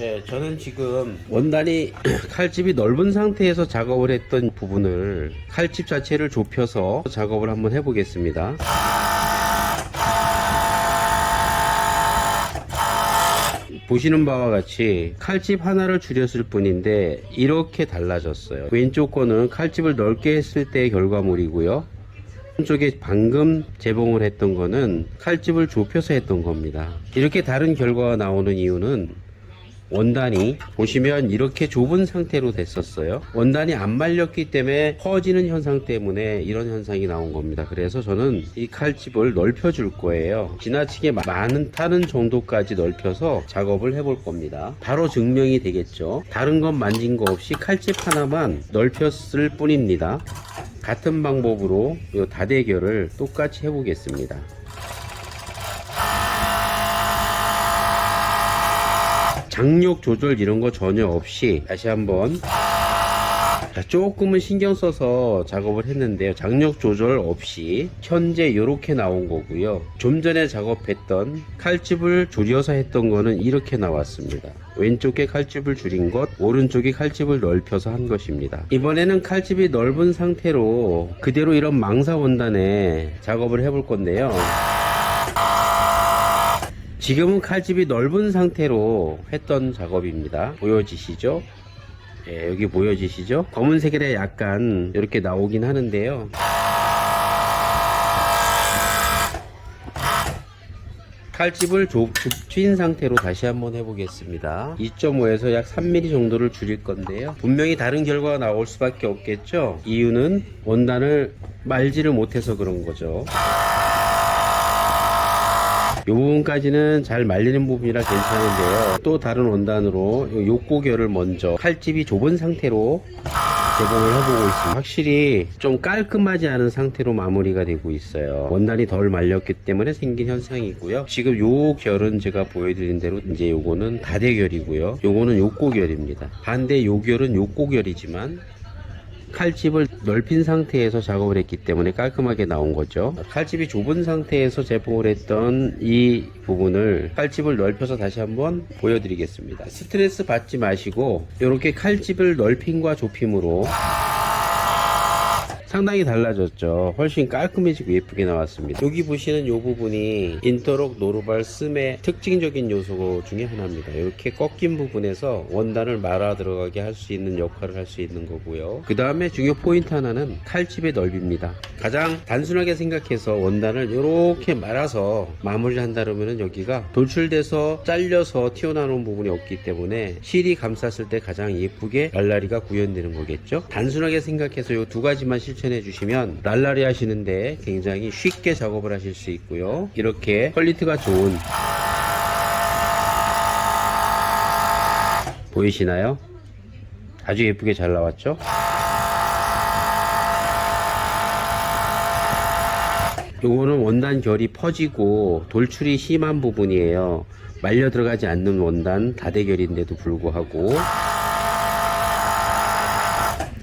네, 저는 지금 원단이 칼집이 넓은 상태에서 작업을 했던 부분을 칼집 자체를 좁혀서 작업을 한번 해보겠습니다. 보시는 바와 같이 칼집 하나를 줄였을 뿐인데 이렇게 달라졌어요. 왼쪽 거는 칼집을 넓게 했을 때의 결과물이고요. 쪽에 방금 재봉을 했던 거는 칼집을 좁혀서 했던 겁니다. 이렇게 다른 결과가 나오는 이유는 원단이 보시면 이렇게 좁은 상태로 됐었어요. 원단이 안 말렸기 때문에 퍼지는 현상 때문에 이런 현상이 나온 겁니다. 그래서 저는 이 칼집을 넓혀 줄 거예요. 지나치게 많은 타는 정도까지 넓혀서 작업을 해볼 겁니다. 바로 증명이 되겠죠. 다른 건 만진 거 없이 칼집 하나만 넓혔을 뿐입니다. 같은 방법으로 이 다대결을 똑같이 해보겠습니다. 장력 조절 이런 거 전혀 없이 다시 한번 자, 조금은 신경 써서 작업을 했는데요. 장력 조절 없이 현재 이렇게 나온 거고요. 좀 전에 작업했던 칼집을 줄여서 했던 거는 이렇게 나왔습니다. 왼쪽에 칼집을 줄인 것, 오른쪽에 칼집을 넓혀서 한 것입니다. 이번에는 칼집이 넓은 상태로 그대로 이런 망사 원단에 작업을 해볼 건데요. 지금은 칼집이 넓은 상태로 했던 작업입니다. 보여지시죠? 예, 여기 보여지시죠? 검은색이라 약간 이렇게 나오긴 하는데요. 칼집을 좁, 좁힌 상태로 다시 한번 해보겠습니다. 2.5에서 약 3mm 정도를 줄일 건데요. 분명히 다른 결과가 나올 수밖에 없겠죠? 이유는 원단을 말지를 못해서 그런 거죠. 이 부분까지는 잘 말리는 부분이라 괜찮은데요. 또 다른 원단으로 요 욕고결을 먼저 칼집이 좁은 상태로 제공을 해보고 있습니다. 확실히 좀 깔끔하지 않은 상태로 마무리가 되고 있어요. 원단이 덜 말렸기 때문에 생긴 현상이고요. 지금 요 결은 제가 보여드린 대로 이제 요거는 다대결이고요. 요거는 욕고결입니다. 반대 요 결은 욕고결이지만 칼집을 넓힌 상태에서 작업을 했기 때문에 깔끔하게 나온 거죠. 칼집이 좁은 상태에서 제봉을 했던 이 부분을 칼집을 넓혀서 다시 한번 보여드리겠습니다. 스트레스 받지 마시고 이렇게 칼집을 넓힘과 좁힘으로 상당히 달라졌죠. 훨씬 깔끔해지고 예쁘게 나왔습니다. 여기 보시는 이 부분이 인터록 노르발 씀의 특징적인 요소 중에 하나입니다. 이렇게 꺾인 부분에서 원단을 말아 들어가게 할 수 있는 역할을 할 수 있는 거고요. 그 다음에 중요 포인트 하나는 칼집의 넓이입니다. 가장 단순하게 생각해서 원단을 이렇게 말아서 마무리를 한다면 여기가 돌출돼서 잘려서 튀어나오는 부분이 없기 때문에 실이 감쌌을 때 가장 예쁘게 랄라리가 구현되는 거겠죠. 단순하게 생각해서 이 두 가지만 실 천해 주시면 랄라리 하시는데 굉장히 쉽게 작업을 하실 수 있고요. 이렇게 퀄리티가 좋은 보이시나요? 아주 예쁘게 잘 나왔죠? 요거는 원단 결이 퍼지고 돌출이 심한 부분이에요. 말려 들어가지 않는 원단 다대결인데도 불구하고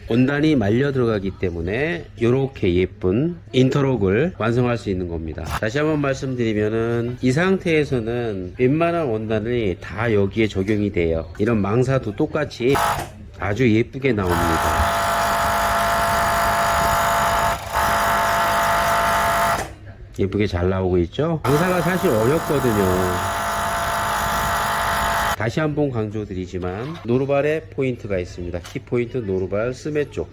원단이 말려 들어가기 때문에 이렇게 예쁜 인터록을 완성할 수 있는 겁니다. 다시 한번 말씀드리면은 이 상태에서는 웬만한 원단이 다 여기에 적용이 돼요. 이런 망사도 똑같이 아주 예쁘게 나옵니다. 예쁘게 잘 나오고 있죠? 망사가 사실 어렵거든요. 다시 한번 강조드리지만 노르발에 포인트가 있습니다. 키포인트 노르발 스메 쪽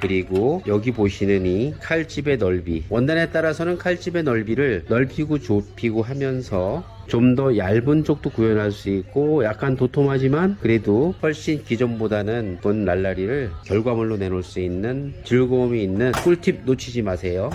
그리고 여기 보시는 이 칼집의 넓이 원단에 따라서는 칼집의 넓이를 넓히고 좁히고 하면서 좀 더 얇은 쪽도 구현할 수 있고 약간 도톰하지만 그래도 훨씬 기존보다는 본 랄라리를 결과물로 내놓을 수 있는 즐거움이 있는 꿀팁 놓치지 마세요.